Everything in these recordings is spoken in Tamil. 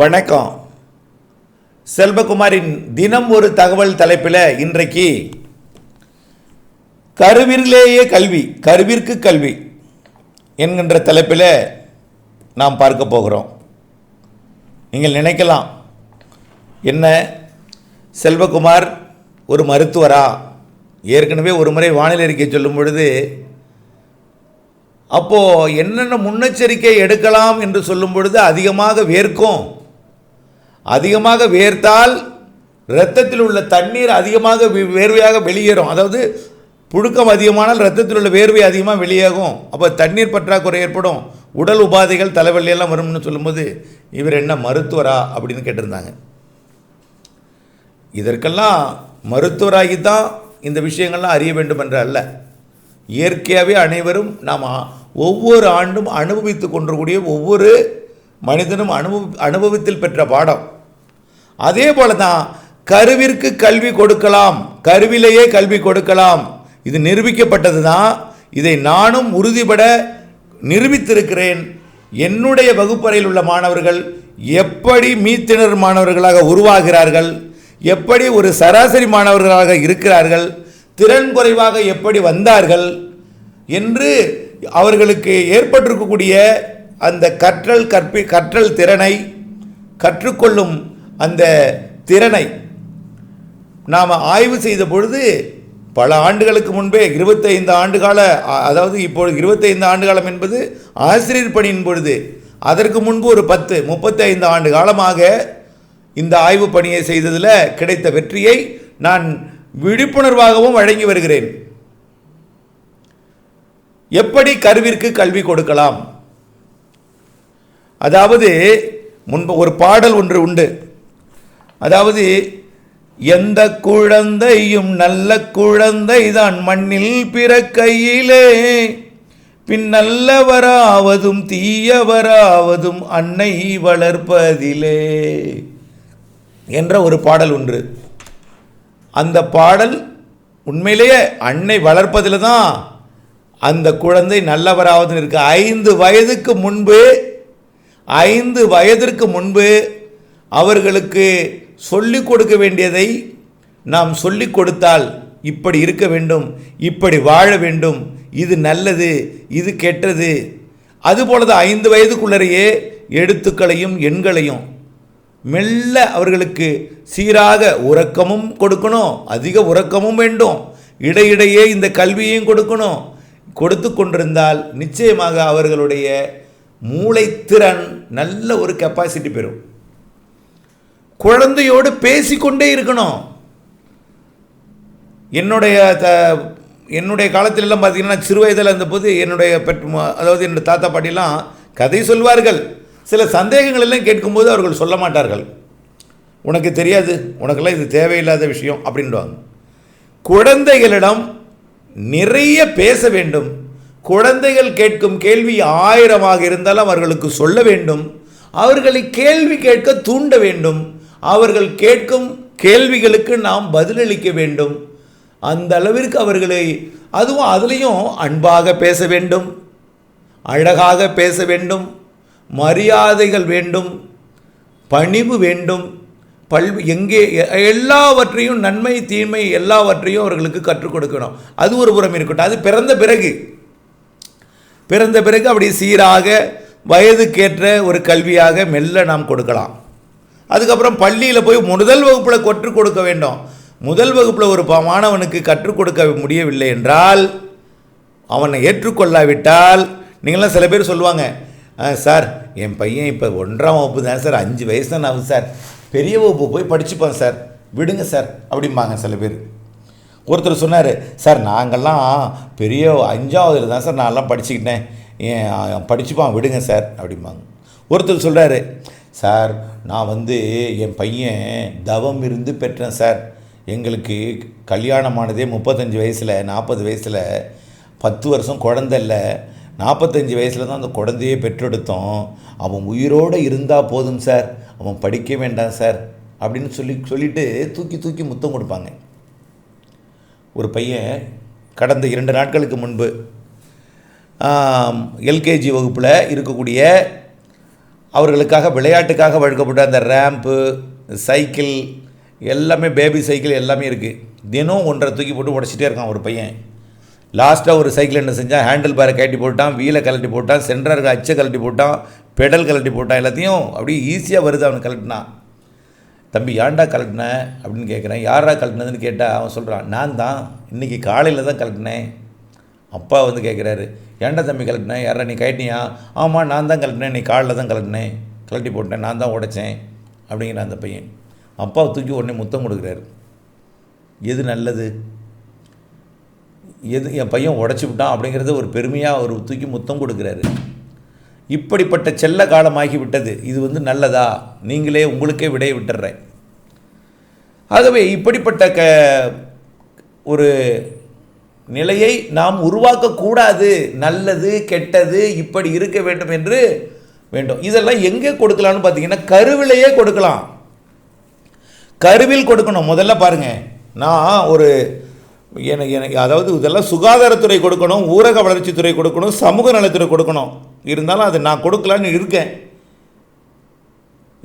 வணக்கம். செல்வகுமாரின் தினம் ஒரு தகவல் தலைப்பில் இன்றைக்கு கருவிலேயே கல்வி கருவிற்கு கல்வி என்கின்ற தலைப்பில் நாம் பார்க்க போகிறோம். நீங்கள் நினைக்கலாம் என்ன செல்வகுமார் ஒரு மருத்துவரா? ஏற்கனவே ஒரு முறை வானிலை அறிக்கை சொல்லும் பொழுது அப்போது என்னென்ன முன்னெச்சரிக்கை எடுக்கலாம் என்று சொல்லும் பொழுது அதிகமாக வேர்க்கும் அதிகமாக வேர்த்தால் இரத்தத்தில் உள்ள தண்ணீர் அதிகமாக வேர்வையாக வெளியேறும். அதாவது புழுக்கம் அதிகமானால் இரத்தத்தில் உள்ள வேர்வை அதிகமாக வெளியாகும். அப்போ தண்ணீர் பற்றாக்குறை ஏற்படும். உடல் உபாதைகள் தலைவலியெல்லாம் வரும்னு சொல்லும்போது இவர் என்ன மருத்துவரா அப்படின்னு கேட்டிருந்தாங்க. இதற்கெல்லாம் மருத்துவராகி தான் இந்த விஷயங்கள்லாம் அறிய வேண்டும் என்ற அல்ல. இயற்கையாகவே அனைவரும் நாம் ஒவ்வொரு ஆண்டும் அனுபவித்து கொண்டக்கூடிய ஒவ்வொரு மனிதனும் அனுபவி அனுபவத்தில் பெற்ற பாடம். அதே போல தான் கருவிற்கு கல்வி கொடுக்கலாம். கருவிலேயே கல்வி கொடுக்கலாம். இது நிரூபிக்கப்பட்டது தான் இதை நானும் உறுதிபட நிரூபித்திருக்கிறேன். என்னுடைய வகுப்பறையில் உள்ள மாணவர்கள் எப்படி மீத்திணர் மாணவர்களாக உருவாகிறார்கள்? எப்படி ஒரு சராசரி மாணவர்களாக இருக்கிறார்கள்? திறன் குறைவாக எப்படி வந்தார்கள்? என்று அவர்களுக்கு ஏற்பட்டிருக்கக்கூடிய அந்த கற்றல் கற்பி கற்றல் திறனை கற்றுக்கொள்ளும் அந்த திறனை நாம் ஆய்வு செய்த பொழுது பல ஆண்டுகளுக்கு முன்பே இருபத்தைந்து ஆண்டு கால அதாவது இப்பொழுது இருபத்தைந்து ஆண்டு காலம் என்பது ஆசிரியர் பணியின் பொழுது அதற்கு முன்பு ஒரு பத்து முப்பத்தைந்து ஆண்டு காலமாக இந்த ஆய்வு பணியை செய்ததில் கிடைத்த வெற்றியை நான் விழிப்புணர்வாகவும் வழங்கி வருகிறேன். எப்படி கருவிற்கு கல்வி கொடுக்கலாம்? அதாவது முன்பு ஒரு பாடல் ஒன்று உண்டு. அதாவது எந்த குழந்தையும் நல்ல குழந்தை தான் மண்ணில் பிறக்கையிலே. பின் நல்லவராவதும் தீயவராவதும் அன்னை வளர்ப்பதிலே. என்ற ஒரு பாடல் ஒன்று. அந்த பாடல் உண்மையிலேயே அன்னை வளர்ப்பதில் தான் அந்த குழந்தை நல்லவராவது இருக்கு. ஐந்து வயதுக்கு முன்பு ஐந்து வயதிற்கு முன்பு அவர்களுக்கு சொல்லிக் கொடுக்க வேண்டியதை நாம் சொல்லிக் கொடுத்தால் இப்படி இருக்க வேண்டும் இப்படி வாழ வேண்டும் இது நல்லது இது கெட்டது. அதுபோல தான் ஐந்து வயதுக்குள்ளரையே எழுத்துக்களையும் எண்களையும் மெல்ல அவர்களுக்கு சீராக உறக்கமும் கொடுக்கணும் அதிக உறக்கமும் வேண்டும். இடையிடையே இந்த கல்வியையும் கொடுக்கணும். கொடுத்து கொண்டிருந்தால் நிச்சயமாக அவர்களுடைய மூளைத்திறன் நல்ல ஒரு கெப்பாசிட்டி பெறும். குழந்தையோடு பேசிக்கொண்டே இருக்கணும். என்னுடைய த என்னுடைய காலத்திலெல்லாம் பார்த்தீங்கன்னா சிறு வயதில் இருந்தபோது என்னுடைய பெற்று அதாவது என்னுடைய தாத்தா பாட்டிலாம் கதை சொல்வார்கள். சில சந்தேகங்கள் எல்லாம் கேட்கும்போது அவர்கள் சொல்ல மாட்டார்கள். உனக்கு தெரியாது உனக்கெல்லாம் இது தேவையில்லாத விஷயம் அப்படின்வாங்க குழந்தைகளிடம் நிறைய பேச வேண்டும். குழந்தைகள் கேட்கும் கேள்வி ஆயிரமாக இருந்தாலும் அவர்களுக்கு சொல்ல வேண்டும். அவர்களை கேள்வி கேட்க தூண்ட வேண்டும். அவர்கள் கேட்கும் கேள்விகளுக்கு நாம் பதிலளிக்க வேண்டும். அந்த அளவிற்கு அவர்களை அதுவும் அதுலேயும் அன்பாக பேச வேண்டும். அழகாக பேச வேண்டும். மரியாதைகள் வேண்டும். பணிவு வேண்டும். பல் எங்கே எல்லாவற்றையும் நன்மை தீமை எல்லாவற்றையும் அவர்களுக்கு கற்றுக் கொடுக்கணும். அது ஒரு புறம் இருக்கட்டும். அது பிறந்த பிறகு. பிறந்த பிறகு அப்படி சீராக வயதுக்கேற்ற ஒரு கல்வியாக மெல்ல நாம் கொடுக்கலாம். அதுக்கப்புறம் பள்ளியில் போய் முதல் வகுப்பில் கற்றுக் கொடுக்க வேண்டும். முதல் வகுப்பில் ஒரு மாணவனுக்கு கற்றுக் கொடுக்க முடியவில்லை என்றால் அவனை ஏற்றுக்கொள்ளாவிட்டால் நீங்களாம் சில பேர் சொல்லுவாங்க "ஆ, சார் என் பையன் இப்போ ஒன்றாம் வகுப்பு தான் சார் அஞ்சு வயசு தான் ஆகுது சார். பெரிய வகுப்பு போய் படிச்சுப்பான் சார். விடுங்க சார் அப்படிம்பாங்க சில பேர். ஒருத்தர் சொன்னார் சார் நாங்கள்லாம் பெரிய அஞ்சாவதுல தான் சார் நான்லாம் படிச்சுக்கிட்டேன். ஏன் படிச்சுப்பான் விடுங்க சார் அப்படிம்பாங்க. ஒருத்தர் சொல்கிறாரு சார் நான் வந்து என் பையன் தவம் இருந்து பெற்றேன் சார். எங்களுக்கு கல்யாணமானதே முப்பத்தஞ்சு வயசில் நாற்பது வயசில். பத்து வருஷம் குழந்தை இல்லை. நாற்பத்தஞ்சு வயசில் தான் அந்த குழந்தையே பெற்றெடுத்தோம். அவன் உயிரோடு இருந்தால் போதும் சார். அவன் படிக்க வேண்டாம் சார். அப்படின்னு சொல்லி சொல்லிட்டு தூக்கி தூக்கி முத்தம் கொடுப்பாங்க. ஒரு பையன் கடந்த இரண்டு நாட்களுக்கு முன்பு எல்கேஜி வகுப்பில் இருக்கக்கூடிய அவர்களுக்காக விளையாட்டுக்காக வழங்கப்பட்ட அந்த ரேம்ப்பு சைக்கிள் எல்லாமே பேபி சைக்கிள் எல்லாமே இருக்குது தினம் ஒன்றரை தூக்கி போட்டு உடச்சிட்டே இருக்கான் ஒரு பையன். லாஸ்ட்டாக ஒரு சைக்கிள் என்ன செஞ்சால் ஹேண்டில் பாரை கட்டி போட்டான் வீலை கழட்டி போட்டான் சென்டர் அச்சை கழட்டி போட்டான் பெடல் கழட்டி போட்டான் எல்லாத்தையும் அப்படியே ஈஸியாக வருது அவனை கலட்டினான் தம்பி ஏன்டா கலட்டினேன் அப்படின்னு கேட்குறேன் யாரா கலட்டினதுன்னு கேட்டால் அவன் சொல்கிறான் நான் தான் இன்றைக்கி காலையில் தான் கலட்டினேன் அப்பா வந்து கேட்குறாரு ஏன்டா தம்பி கழட்டினேன் யாரா நீ கழட்டினியா? ஆமாம் நான் தான் கழட்டினேன். நீ காலில் தான் கலட்டினேன் கழட்டி போட்டேன். நான் தான் உடைச்சேன். அப்படிங்கிற அந்த பையன். அப்பாவை தூக்கி உடனே முத்தம் கொடுக்குறாரு. எது நல்லது? எது? என் பையன் உடச்சி விட்டான். அப்படிங்கிறத ஒரு பெருமையாக ஒரு தூக்கி முத்தம் கொடுக்குறாரு. இப்படிப்பட்ட செல்ல காலமாகி விட்டது. இது வந்து நல்லதா? நீங்களே உங்களுக்கே விடைய விட்டுறேன். ஆகவே இப்படிப்பட்ட க ஒரு நிலையை நாம் உருவாக்கக்கூடாது. நல்லது கெட்டது இப்படி இருக்க வேண்டும் என்று வேண்டும். இதெல்லாம் எங்கே கொடுக்கலாம்னு பார்த்தீங்கன்னா கருவிலேயே கொடுக்கலாம். கருவில் கொடுக்கணும். முதல்ல பாருங்கள் நான் ஒரு எனக்கு எனக்கு அதாவது இதெல்லாம் சுகாதாரத்துறை கொடுக்கணும் ஊரக வளர்ச்சித்துறை கொடுக்கணும் சமூக நலத்துறை கொடுக்கணும். இருந்தாலும் அது நான் கொடுக்கலான்னு இருக்கேன்.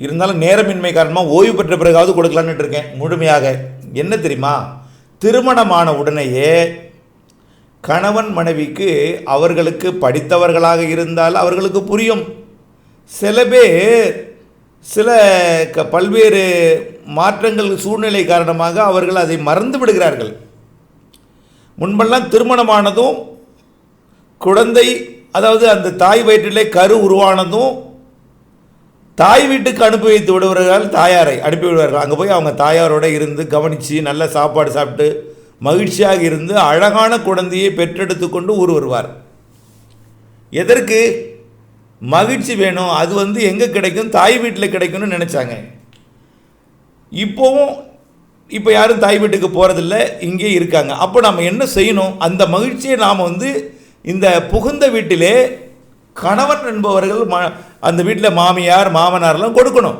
இருந்தாலும் நேரமின்மை காரணமாக ஓய்வு பெற்ற பிறகாவது கொடுக்கலான்னு இருக்கேன். முழுமையாக. என்ன தெரியுமா? திருமணமான உடனேயே கணவன் மனைவிக்கு அவர்களுக்கு படித்தவர்களாக இருந்தால் அவர்களுக்கு புரியும். சில பேர் சில க பல்வேறு மாற்றங்கள் சூழ்நிலை காரணமாக அவர்கள் அதை மறந்து விடுகிறார்கள். முன்பெல்லாம் திருமணமானதும் குழந்தை அதாவது அந்த தாய் வயிற்றிலே கரு உருவானதும் தாய் வீட்டுக்கு அனுப்பி வைத்து விடுவார்கள் தாயாரை அனுப்பி விடுவார்கள் அங்கே போய் அவங்க தாயாரோட இருந்து கவனித்து நல்ல சாப்பாடு சாப்பிட்டு மகிழ்ச்சியாக இருந்து அழகான குழந்தையை பெற்றெடுத்து கொண்டு ஊர் வருவார். எதற்கு? மகிழ்ச்சி வேணும். அது வந்து எங்கே கிடைக்கும்? தாய் வீட்டில் கிடைக்கும்னு நினச்சாங்க. இப்போவும் இப்போ யாரும் தாய் வீட்டுக்கு போகிறதில்ல இங்கே இருக்காங்க. அப்போ நம்ம என்ன செய்யணும்? அந்த மகிழ்ச்சியை நாம் வந்து இந்த புகுந்த வீட்டிலே கணவன் என்பவர்கள் ம அந்த வீட்டில் மாமியார் மாமனார்லாம் கொடுக்கணும்.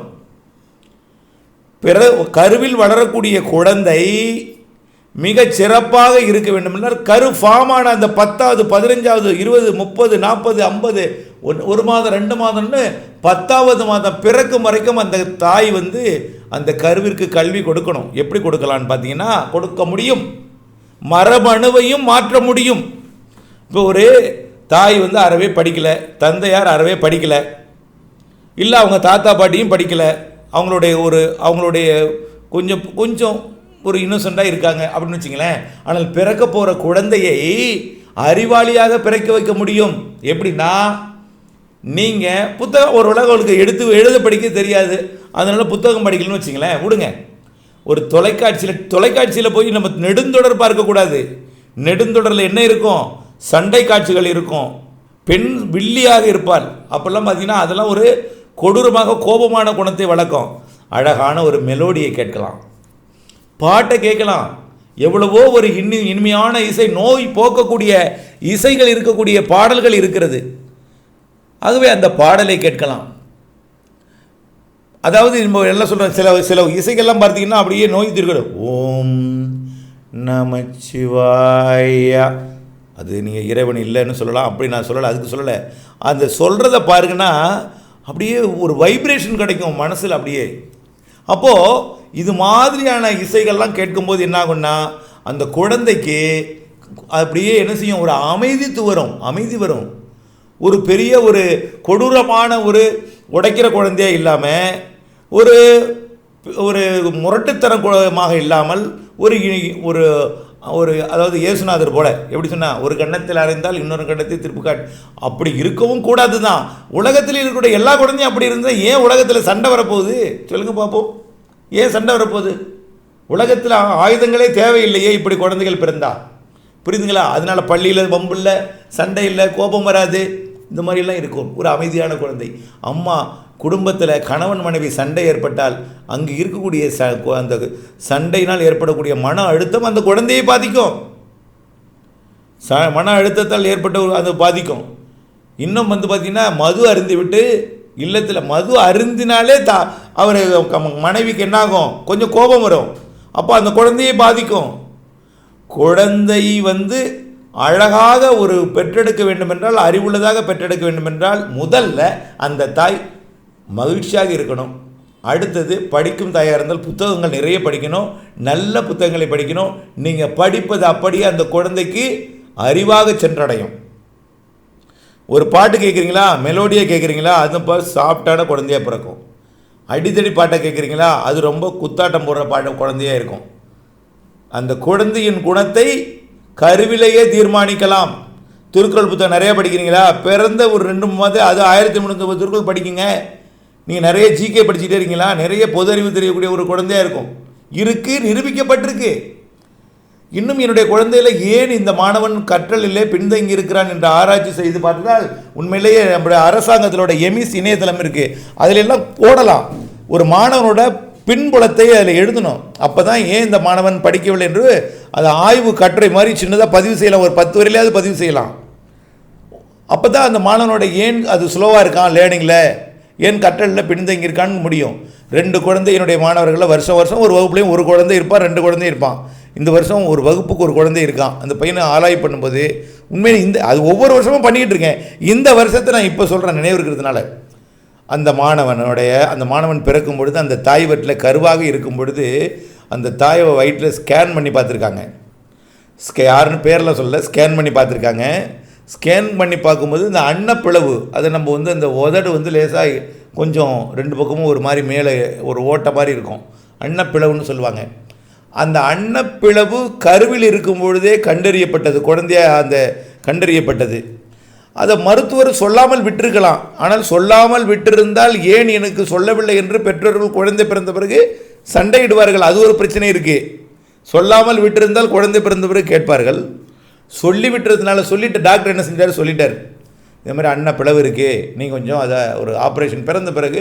பிற கருவில் வளரக்கூடிய குழந்தை மிக சிறப்பாக இருக்க வேண்டும் என்றால் கரு ஃபார்மான அந்த பத்தாவது பதினஞ்சாவது இருபது முப்பது நாற்பது ஐம்பது ஒன் ஒரு மாதம் ரெண்டு மாதம்னு பத்தாவது மாதம் பிறக்கும் வரைக்கும் அந்த தாய் வந்து அந்த கருவிற்கு கல்வி கொடுக்கணும். எப்படி கொடுக்கலான்னு பார்த்தீங்கன்னா கொடுக்க முடியும். மரபணுவையும் மாற்ற முடியும். இப்போ ஒரு தாய் வந்து அறவே படிக்கலை தந்தையார் அறவே படிக்கலை இல்லை அவங்க தாத்தா பாட்டியும் படிக்கலை அவங்களுடைய ஒரு அவங்களுடைய கொஞ்சம் கொஞ்சம் ஒரு இன்னோசெண்டாக இருக்காங்க அப்படின்னு வச்சுங்களேன். ஆனால் பிறக்க போகிற குழந்தையை அறிவாளியாக பிறக்க வைக்க முடியும். எப்படின்னா நீங்கள் புத்தகம் ஒரு உலகங்களுக்கு எடுத்து எழுத படிக்க தெரியாது. அதனால் புத்தகம் படிக்கலன்னு வச்சுங்களேன். விடுங்க. ஒரு தொலைக்காட்சியில் தொலைக்காட்சியில் போய் நம்ம நெடுந்தொடர் பார்க்கக்கூடாது நெடுந்தொடரில் என்ன இருக்கும்? சண்டை காட்சிகள் இருக்கும். பெண் வில்லியாக இருப்பாள். அப்போல்லாம் பார்த்தீங்கன்னா அதெல்லாம் ஒரு கொடூரமாக கோபமான குணத்தை வளர்க்கும். அழகான ஒரு மெலோடியை கேட்கலாம். பாட்டை கேட்கலாம். எவ்வளவோ ஒரு இனி இனிமையான இசை நோய் போக்கக்கூடிய இசைகள் இருக்கக்கூடிய பாடல்கள் இருக்கிறது. ஆகவே அந்த பாடலை கேட்கலாம். அதாவது நம்ம என்ன சொல்கிறோம் சில சில இசைகள்லாம் பார்த்தீங்கன்னா அப்படியே நோய் தீர்க்கணும். ஓம் நமச்சிவாயா. அது நீங்கள் இறைவன் இல்லைன்னு சொல்லலாம். அப்படி நான் சொல்லலை அதுக்கு சொல்லலை. அந்த சொல்கிறத பாருங்கன்னா அப்படியே ஒரு வைப்ரேஷன் கிடைக்கும் மனசில் அப்படியே. அப்போது இது மாதிரியான இசைகள்லாம் கேட்கும்போது என்ன ஆகும்னா அந்த குழந்தைக்கு அப்படியே என்ன செய்யும் ஒரு அமைதித்து வரும் அமைதி வரும். ஒரு பெரிய ஒரு கொடூரமான ஒரு உடைக்கிற குழந்தையே இல்லாமல் ஒரு ஒரு முரட்டுத்தனமாக இல்லாமல் ஒரு ஒரு ஒரு அதாவது இயேசுநாதர் போல எப்படி சொன்னால் ஒரு கண்ணத்தில் அறைந்தால் இன்னொரு கண்ணத்தை திருப்பி காட். அப்படி இருக்கவும் கூடாது தான் உலகத்தில் இருக்கக்கூடிய எல்லா குழந்தையும் அப்படி இருந்தால் ஏன் உலகத்தில் சண்டை வரப்போகுது? சொல்லுங்க பார்ப்போம் ஏன் சண்டை வரப்போகுது? உலகத்தில் ஆயுதங்களே தேவையில்லையே இப்படி குழந்தைகள் பிறந்தா. புரியுதுங்களா? அதனால பள்ளியில் வம்பு இல்லை சண்டை இல்லை கோபம் வராது. இந்த மாதிரிலாம் இருக்கும். ஒரு அமைதியான குழந்தை. அம்மா குடும்பத்தில் கணவன் மனைவி சண்டை ஏற்பட்டால் அங்கு இருக்கக்கூடிய ச அந்த சண்டையினால் ஏற்படக்கூடிய மன அழுத்தம் அந்த குழந்தையை பாதிக்கும். ச மன அழுத்தத்தால் ஏற்பட்ட ஒரு அது பாதிக்கும். இன்னும் வந்து பார்த்திங்கன்னா மது அருந்து விட்டு இல்லத்தில் மது அருந்தினாலே தா அவர் மனைவிக்கு என்னாகும்? கொஞ்சம் கோபம் வரும். அப்போ அந்த குழந்தையை பாதிக்கும். குழந்தை வந்து அழகாக ஒரு பெற்றெடுக்க வேண்டுமென்றால் அறிவுள்ளதாக பெற்றெடுக்க வேண்டுமென்றால் முதல்ல அந்த தாய் மகிழ்ச்சியாக இருக்கணும். அடுத்தது படிக்கும் தாயாக இருந்தால் புத்தகங்கள் நிறைய படிக்கணும். நல்ல புத்தகங்களை படிக்கணும். நீங்கள் படிப்பது அப்படியே அந்த குழந்தைக்கு அறிவாக சென்றடையும். ஒரு பாட்டு கேட்குறீங்களா மெலோடியாக கேட்குறீங்களா அது இப்போ சாஃப்டான குழந்தையா பிறக்கும். அடித்தடி பாட்டை கேட்குறீங்களா அது ரொம்ப குத்தாட்டம் போடுற பாட்டு குழந்தையாக இருக்கும். அந்த குழந்தையின் குணத்தை கருவிலேயே தீர்மானிக்கலாம். திருக்குறள் புத்தகம் நிறைய படிக்கிறீங்களா? பிறந்த ஒரு ரெண்டு மாதம் அது ஆயிரத்தி முந்நூற்றி திருக்குறள் படிக்குங்க. நீங்கள் நிறைய ஜிகே படிச்சுட்டே இருக்கீங்களா? நிறைய பொது அறிவு தெரியக்கூடிய ஒரு குழந்தையாக இருக்கும். இருக்கு நிரூபிக்கப்பட்டிருக்கு. இன்னும் என்னுடைய குழந்தையில ஏன் இந்த மாணவன் கற்றலிலே பின்தங்கி இருக்கிறான் என்று ஆராய்ச்சி செய்து பார்த்தால் உண்மையிலேயே நம்முடைய அரசாங்கத்திலோட எமிஸ் இணையதளம் இருக்குது அதில் எல்லாம் போடலாம். ஒரு மாணவனோட பின்புலத்தை அதில் எழுதணும். அப்போ தான் ஏன் இந்த மாணவன் படிக்கவில்லை என்று அது ஆய்வு கட்டுரை மாதிரி சின்னதாக பதிவு செய்யலாம். ஒரு பத்து வரையிலாவது பதிவு செய்யலாம். அப்போ தான் அந்த மாணவனோட ஏன் அது ஸ்லோவாக இருக்கான் லேர்னிங்கில் ஏன் கற்றலில் பின்தங்கி இருக்கான்னு முடியும். ரெண்டு குழந்தை என்னுடைய மாணவர்களில் வருஷம் வருஷம் ஒரு வகுப்புலேயும் ஒரு குழந்தை இருப்பான் ரெண்டு குழந்தை இருப்பான். இந்த வருஷம் ஒரு வகுப்புக்கு ஒரு குழந்தை இருக்கான். அந்த பையனை ஆராய் பண்ணும்போது உண்மையிலே இந்த அது ஒவ்வொரு வருஷமும் பண்ணிக்கிட்டு இருக்கேன். இந்த வருஷத்தை நான் இப்போ சொல்கிறேன் நினைவு இருக்கிறதுனால. அந்த மாணவனுடைய அந்த மாணவன் பிறக்கும் பொழுது அந்த தாய் வட்டில் கருவாக இருக்கும் பொழுது அந்த தாயை வயிற்றில் ஸ்கேன் பண்ணி பார்த்துருக்காங்க. ஸ்கே யாருன்னு பேரில் சொல்ல ஸ்கேன் பண்ணி பார்த்துருக்காங்க. ஸ்கேன் பண்ணி பார்க்கும்போது இந்த அன்னப்பிளவு அதை நம்ம வந்து அந்த உதடு வந்து லேசாக கொஞ்சம் ரெண்டு பக்கமும் ஒரு மாதிரி மேலே ஒரு ஓட்டை மாதிரி இருக்கும். அன்னப்பிளவுன்னு சொல்லுவாங்க. அந்த அன்னப்பிளவு கருவில் இருக்கும் பொழுதே கண்டறியப்பட்டது. குழந்தையாக அந்த கண்டறியப்பட்டது. அதை மருத்துவர் சொல்லாமல் விட்டிருக்கலாம். ஆனால் சொல்லாமல் விட்டிருந்தால் ஏன் எனக்கு சொல்லவில்லை என்று பெற்றோர்கள் குழந்தை பிறந்த பிறகு சண்டையிடுவார்கள். அது ஒரு பிரச்சனை இருக்குது சொல்லாமல் விட்டிருந்தால் குழந்தை பிறந்த பிறகு கேட்பார்கள். சொல்லி விட்டுறதுனால சொல்லிட்டு டாக்டர் என்ன செஞ்சார்? சொல்லிட்டார். இந்த மாதிரி அண்ணன் பிளவு இருக்குது நீங்கள் கொஞ்சம் அதை ஒரு ஆப்ரேஷன் பிறந்த பிறகு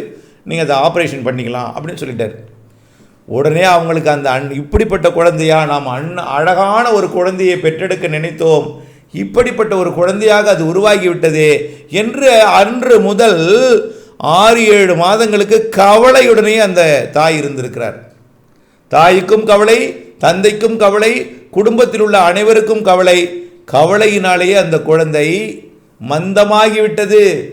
நீங்கள் அதை ஆப்ரேஷன் பண்ணிக்கலாம் அப்படின்னு சொல்லிட்டார். உடனே அவங்களுக்கு அந்த அன் இப்படிப்பட்ட குழந்தையா நாம் அன் அழகான ஒரு குழந்தையை பெற்றெடுக்க நினைத்தோம். இப்படிப்பட்ட ஒரு குழந்தையாக அது உருவாகிவிட்டதே என்று அன்று முதல் ஆறு ஏழு மாதங்களுக்கு கவலையுடனே அந்த தாய் இருந்திருக்கிறார். தாய்க்கும் கவலை தந்தைக்கும் கவலை குடும்பத்தில் உள்ள அனைவருக்கும் கவலை. கவலையினாலேயே அந்த குழந்தை மந்தமாகிவிட்டது.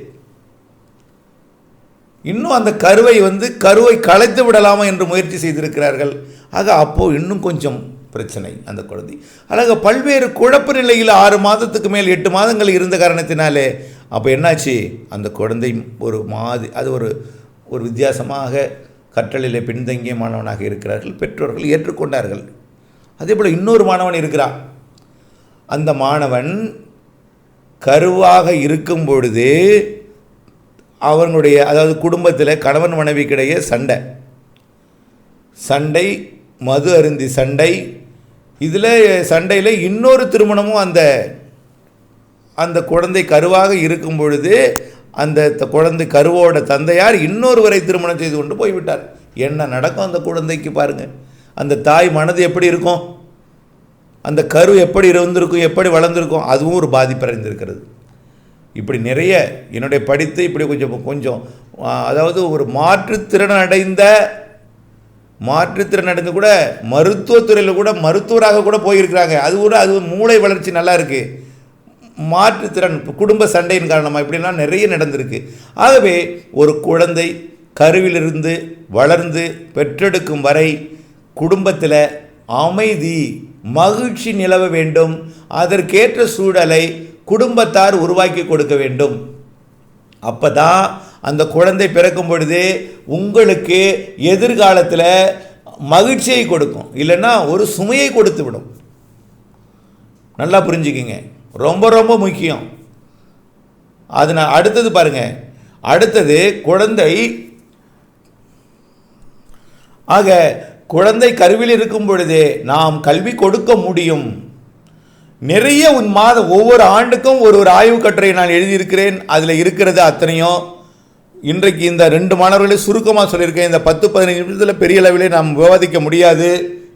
இன்னும் அந்த கருவை வந்து கருவை கலைத்து விடலாமா என்று முயற்சி செய்திருக்கிறார்கள். ஆக அப்போது இன்னும் கொஞ்சம் பிரச்சனை அந்த குழந்தை. அழக பல்வேறு குழப்ப நிலையில் ஆறு மாதத்துக்கு மேல் எட்டு மாதங்கள் இருந்த காரணத்தினாலே அப்போ என்னாச்சு? அந்த குழந்தை ஒரு மாதி அது ஒரு ஒரு வித்தியாசமாக கற்றலில் பின்தங்கிய மாணவனாக இருக்கிறார்கள். பெற்றோர்கள் ஏற்றுக்கொண்டார்கள். அதே போல் இன்னொரு மாணவன் இருக்கிறான். அந்த மாணவன் கருவாக இருக்கும் பொழுது அவனுடைய அதாவது குடும்பத்தில் கணவன் மனைவிக்கிடையே சண்டை. சண்டை மது அருந்தி சண்டை. இதில் சண்டையில் இன்னொரு திருமணமும் அந்த அந்த குழந்தை கருவாக இருக்கும் பொழுது அந்த த- குழந்தை கருவோட தந்தையார் இன்னொருவரை திருமணம் செய்து கொண்டு போய்விட்டார். என்ன நடக்கும் அந்த குழந்தைக்கு பாருங்க. அந்த தாய் மனது எப்படி இருக்கும்? அந்த கரு எப்படி இருந்திருக்கும்? எப்படி வளர்ந்துருக்கும்? அதுவும் ஒரு பாதிப்படைந்திருக்கிறது இப்படி நிறைய என்னுடைய படித்து இப்படி கொஞ்சம் கொஞ்சம் அதாவது ஒரு மாற்றுத்திறன் அடைந்த மாற்றுத்திறன் அடைந்து கூட மருத்துவத்துறையில் கூட மருத்துவராக கூட போயிருக்கிறாங்க. அது கூட அது மூளை வளர்ச்சி நல்லா இருக்குது மாற்றுத்திறன் குடும்ப சண்டையின் காரணமாக இப்படிலாம் நிறைய நடந்திருக்கு. ஆகவே ஒரு குழந்தை கருவிலிருந்து வளர்ந்து பெற்றெடுக்கும் வரை குடும்பத்தில் அமைதி மகிழ்ச்சி நிலவ வேண்டும். அதற்கேற்ற சூழலை குடும்பத்தார் உருவாக்கி கொடுக்க வேண்டும். அப்போ தான் அந்த குழந்தை பிறக்கும் பொழுது உங்களுக்கு எதிர்காலத்தில் மகிழ்ச்சியை கொடுக்கும். இல்லைன்னா ஒரு சுமையை கொடுத்து விடும். நல்லா புரிஞ்சுக்கிங்க. ரொம்ப ரொம்ப முக்கியம். அது நான் அடுத்தது பாருங்க. அடுத்தது குழந்தை. ஆக குழந்தை கருவில் இருக்கும் பொழுது நாம் கல்வி கொடுக்க முடியும். நிறைய உன் மாத ஒவ்வொரு ஆண்டுக்கும் ஒரு ஒரு ஆய்வு கட்டுரை நான் எழுதியிருக்கிறேன். அதில் இருக்கிறது அத்தனையும் இன்றைக்கு இந்த ரெண்டு மாணவர்களே சுருக்கமாக சொல்லியிருக்கேன். இந்த பத்து பதினஞ்சு நிமிஷத்தில் பெரிய அளவிலே நாம் விவாதிக்க முடியாது.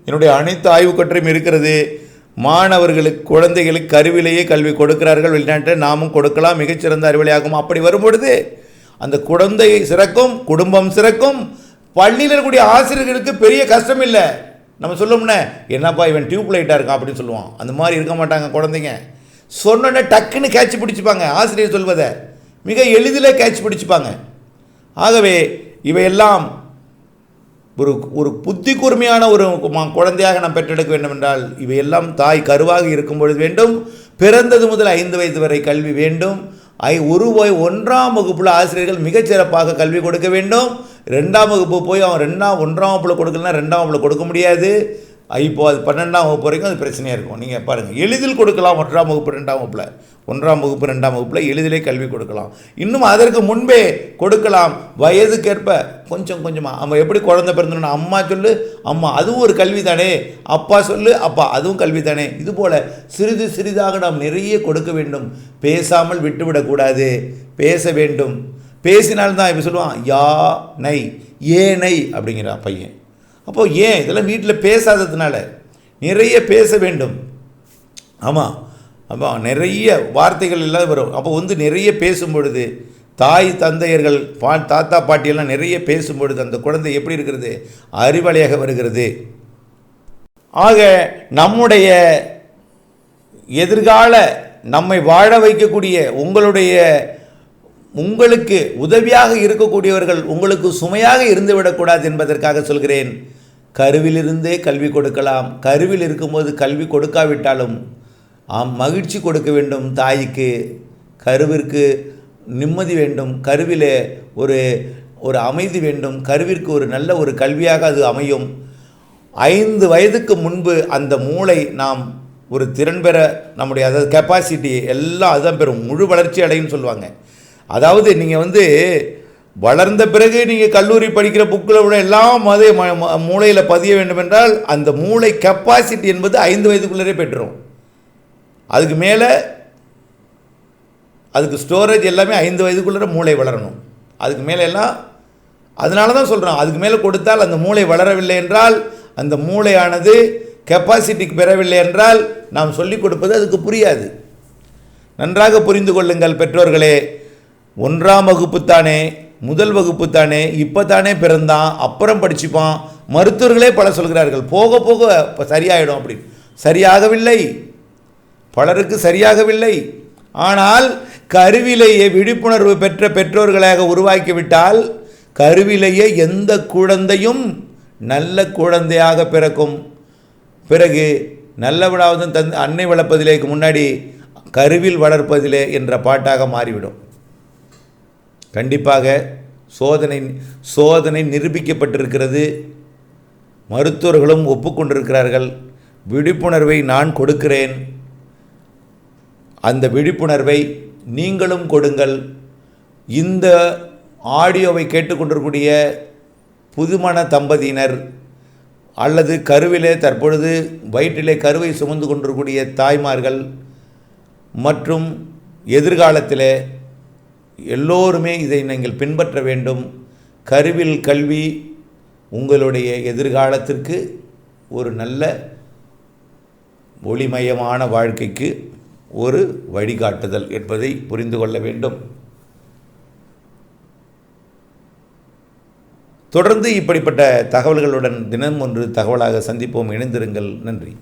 என்னுடைய அனைத்து ஆய்வு கட்டுரையும் இருக்கிறது. மாணவர்களுக்கு குழந்தைகளுக்கு கருவிலேயே கல்வி கொடுக்கிறார்கள். வெளிநாட்டில் நாமும் கொடுக்கலாம். மிகச்சிறந்த அறிவொளியாகும் அப்படி வரும்பொழுது அந்த குழந்தை சிறக்கும் குடும்பம் சிறக்கும். பள்ளியில் இருக்கக்கூடிய ஆசிரியர்களுக்கு பெரிய கஷ்டம் இல்லை. நம்ம சொல்லோம்னே என்னப்பா இவன் டியூப் லைட்டாக இருக்கான்? அப்படின்னு சொல்லுவான். அந்த மாதிரி இருக்க மாட்டாங்க குழந்தைங்க. சொன்னோன்னே டக்குன்னு கேட்ச் பிடிச்சிப்பாங்க. ஆசிரியர் சொல்வதை மிக எளிதில் கேட்ச் பிடிச்சிப்பாங்க. ஆகவே இவையெல்லாம் ஒரு ஒரு புத்தி கூர்மையான ஒரு குழந்தையாக நாம் பெற்றெடுக்க வேண்டும் என்றால் இவையெல்லாம் தாய் கருவாக இருக்கும் பொழுது வேண்டும். பிறந்தது முதல் ஐந்து வயது வரை கல்வி வேண்டும். ஐ ஒரு ஒன்றாம் வகுப்புல ஆசிரியர்கள் மிகச்சிறப்பாக கல்வி கொடுக்க வேண்டும். ரெண்டாம் வகுப்பு போய் அவன் ரெண்டாம் ஒன்றாம் வகுப்பில் கொடுக்கலனா ரெண்டாம் வகுப்பில் கொடுக்க முடியாது. இப்போ அது பன்னெண்டாம் வகுப்பு வரைக்கும் அது பிரச்சனையாக இருக்கும். நீங்கள் பாருங்கள் எளிதில் கொடுக்கலாம் ஒன்றாம் வகுப்பு ரெண்டாம் வகுப்பில். ஒன்றாம் வகுப்பு ரெண்டாம் வகுப்பில் எளிதிலே கல்வி கொடுக்கலாம். இன்னும் அதற்கு முன்பே கொடுக்கலாம். வயதுக்கேற்ப கொஞ்சம் கொஞ்சமாக அவன் எப்படி குழந்த பிறந்தோன்னா அம்மா சொல்லு அம்மா அதுவும் ஒரு கல்வி தானே அப்பா சொல்லு அப்பா அதுவும் கல்வி தானே இதுபோல் சிறிது சிறிதாக நாம் நிறைய கொடுக்க வேண்டும். பேசாமல் விட்டுவிடக்கூடாது. பேச வேண்டும். பேசினால்தான் இப்போ சொல்லுவான் யா நை ஏ நை அப்படிங்கிறான் பையன். அப்போது ஏன் இதெல்லாம் வீட்டில் பேசாததுனால நிறைய பேச வேண்டும். ஆமாம் அப்போ நிறைய வார்த்தைகள் எல்லாம் வரும். அப்போ வந்து நிறைய பேசும் பொழுது தாய் தந்தையர்கள் பா தாத்தா பாட்டியெல்லாம் நிறைய பேசும் பொழுது அந்த குழந்தை எப்படி இருக்கிறது? அறிவாளியாக வருகிறது. ஆக நம்முடைய எதிர்கால நம்மை வாழ வைக்கக்கூடிய உங்களுடைய உங்களுக்கு உதவியாக இருக்கக்கூடியவர்கள் உங்களுக்கு சுமையாக இருந்துவிடக்கூடாது என்பதற்காக சொல்கிறேன். கருவிலிருந்தே கல்வி கொடுக்கலாம். கருவில் இருக்கும்போது கல்வி கொடுக்காவிட்டாலும் ஆம் மகிழ்ச்சி கொடுக்க வேண்டும் தாய்க்கு. கருவிற்கு நிம்மதி வேண்டும். கருவிலே ஒரு ஒரு அமைதி வேண்டும். கருவிற்கு ஒரு நல்ல ஒரு கல்வியாக அது அமையும். ஐந்து வயதுக்கு முன்பு அந்த மூளை நாம் ஒரு திறன் பெற நம்முடைய அதாவது கெப்பாசிட்டி எல்லாம் அதுதான் பெறும். முழு வளர்ச்சி அடையும்னு சொல்லுவாங்க. அதாவது நீங்கள் வந்து வளர்ந்த பிறகு நீங்கள் கல்லூரி படிக்கிற புக்கில் உள்ள எல்லாம் அதே மூளையில் பதிய வேண்டும் என்றால் அந்த மூளை கெப்பாசிட்டி என்பது ஐந்து வயதுக்குள்ளரே பெற்றுரும். அதுக்கு மேலே அதுக்கு ஸ்டோரேஜ் எல்லாமே ஐந்து வயதுக்குள்ளே மூளை வளரணும். அதுக்கு மேலே எல்லாம் அதனால தான் சொல்கிறோம் அதுக்கு மேலே கொடுத்தால் அந்த மூளை வளரவில்லை என்றால் அந்த மூளையானது கெப்பாசிட்டிக்கு பெறவில்லை என்றால் நாம் சொல்லிக் கொடுப்பது அதுக்கு புரியாது. நன்றாக புரிந்து கொள்ளுங்கள் பெற்றோர்களே. ஒன்றாம் வகுப்பு தானே முதல் வகுப்பு தானே இப்போ தானே பிறந்தான் அப்புறம் படிச்சுப்பான். மருத்துவர்களே பல சொல்கிறார்கள் போக போக இப்போ சரியாயிடும் அப்படின்னு சரியாகவில்லை. பலருக்கு சரியாகவில்லை. ஆனால் கருவிலேயே விழிப்புணர்வு பெற்ற பெற்றோர்களாக உருவாக்கிவிட்டால் கருவிலேயே எந்த குழந்தையும் நல்ல குழந்தையாக பிறக்கும். பிறகு நல்லவனாவது தன் அன்னை வளர்ப்பதிலேக்கு முன்னாடி கருவில் வளர்ப்பதிலே என்ற பாட்டாக மாறிவிடும். கண்டிப்பாக சோதனை சோதனை நிரூபிக்கப்பட்டிருக்கிறது. மருத்துவர்களும் ஒப்புக்கொண்டிருக்கிறார்கள். விழிப்புணர்வை நான் கொடுக்கிறேன். அந்த விழிப்புணர்வை நீங்களும் கொடுங்கள். இந்த ஆடியோவை கேட்டுக்கொண்டிருக்கூடிய புதுமண தம்பதியினர் அல்லது கருவிலே தற்பொழுது வயிற்றிலே கருவை சுமந்து கொண்டிருக்கக்கூடிய தாய்மார்கள் மற்றும் எதிர்காலத்திலே எல்லோருமே இதை நீங்கள் பின்பற்ற வேண்டும். கருவில் கல்வி உங்களுடைய எதிர்காலத்திற்கு ஒரு நல்ல ஒளிமயமான வாழ்க்கைக்கு ஒரு வழிகாட்டுதல் என்பதை புரிந்து கொள்ள வேண்டும். தொடர்ந்து இப்படிப்பட்ட தகவல்களுடன் தினம் ஒன்று தகவலாக சந்திப்போம். இணைந்திருங்கள். நன்றி.